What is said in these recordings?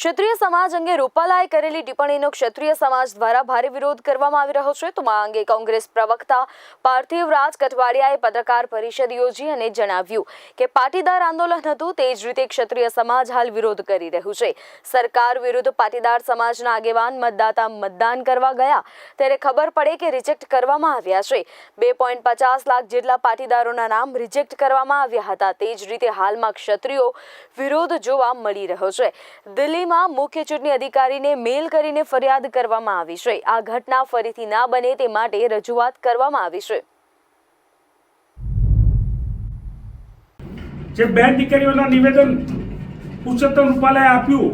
ક્ષત્રિય સમાજ અંગે રૂપાલાએ કરેલી ટિપ્પણીનો ક્ષત્રિય સમાજ દ્વારા ભારે વિરોધ કરવામાં આવી રહ્યો છે. તો આ અંગે કોંગ્રેસ પ્રવક્તા પાર્થિવ રાજ કઠવાડિયાએ પત્રકાર પરિષદ યોજી અને જણાવ્યું કે પાટીદાર આંદોલન હતું, તે જ રીતે ક્ષત્રિય સમાજ હાલ વિરોધ કરી રહ્યું છે. સરકાર વિરુદ્ધ પાટીદાર સમાજના આગેવાન મતદાતા મતદાન કરવા ગયા. ત્યારે ખબર પડે કે રિજેક્ટ કરવામાં આવ્યા છે. બે પોઈન્ટ પચાસ લાખ જેટલા પાટીદારોના નામ રિજેક્ટ કરવામાં આવ્યા હતા. તે જ રીતે હાલમાં ક્ષત્રિયો વિરોધ જોવા મળી રહ્યો છે. દિલ્હીમાં મુખ્ય ચૂંટણી અધિકારીને મેલ કરીને ફરિયાદ કરવામાં આવી છે. આ ઘટના ફરીથી ના બને તે માટે રજૂઆત કરવામાં આવી છે. જે બે દીકરીઓના નિવેદન પુરુષોત્તમ રૂપાલાએ આપ્યું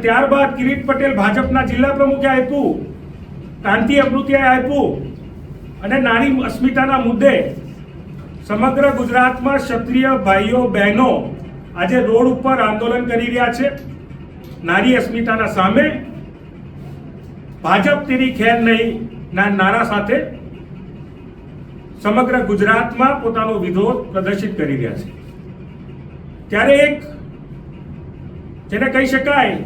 ત્યારબાદ કિરીટ પટેલ ભાજપના જિલ્લા પ્રમુખે આપ્યું કાંતિ અમૃતિયાએ આપ્યું અને નારી અસ્મિતાના મુદ્દે સમગ્ર ગુજરાતમાં ક્ષત્રિય ભાઈઓ બહેનો આજે રોડ ઉપર આંદોલન કરી રહ્યા છે. નારી અસ્મિતાના સામે ભાજપ તેની ખેર નહીં, ના નારા સાથે સમગ્ર ગુજરાતમાં પોતાનો વિરોધ પ્રદર્શિત કરી રહ્યા છે. ત્યારે એક, જેને કહી શકાય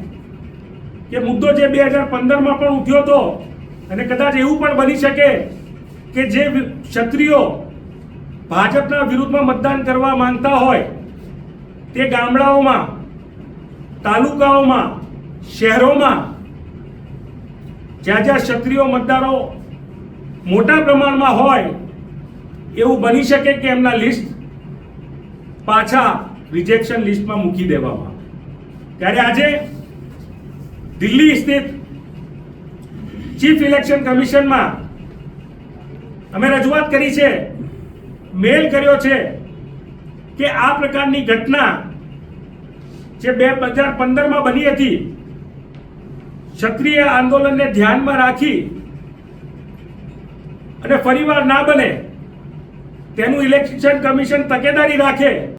કે મુદ્દો જે બે હજાર પંદરમાં પણ ઉઠ્યો હતો, અને કદાચ એવું પણ બની શકે કે જે ક્ષત્રિયો ભાજપના વિરુદ્ધમાં મતદાન કરવા માંગતા હોય તે ગામડાઓમાં, તાલુકાઓમાં, શહેરોમાં જ્યાં જ્યાં ક્ષત્રિયો મતદારો મોટા પ્રમાણમાં હોય, એવું બની શકે કે એમના લિસ્ટ પાછા રિજેક્શન લિસ્ટમાં મૂકી દેવામાં ત્યારે આજે દિલ્હી સ્થિત ચીફ ઇલેક્શન કમિશનમાં અમે રજૂઆત કરી છે, મેલ કર્યો છે કે આ પ્રકારની ઘટના જે બે હજાર પંદરમાં બની હતી, ક્ષત્રિય આંદોલનને ધ્યાનમાં રાખી અને ફરીવાર ના બને, તેનું ઇલેક્શન કમિશન તકેદારી રાખે.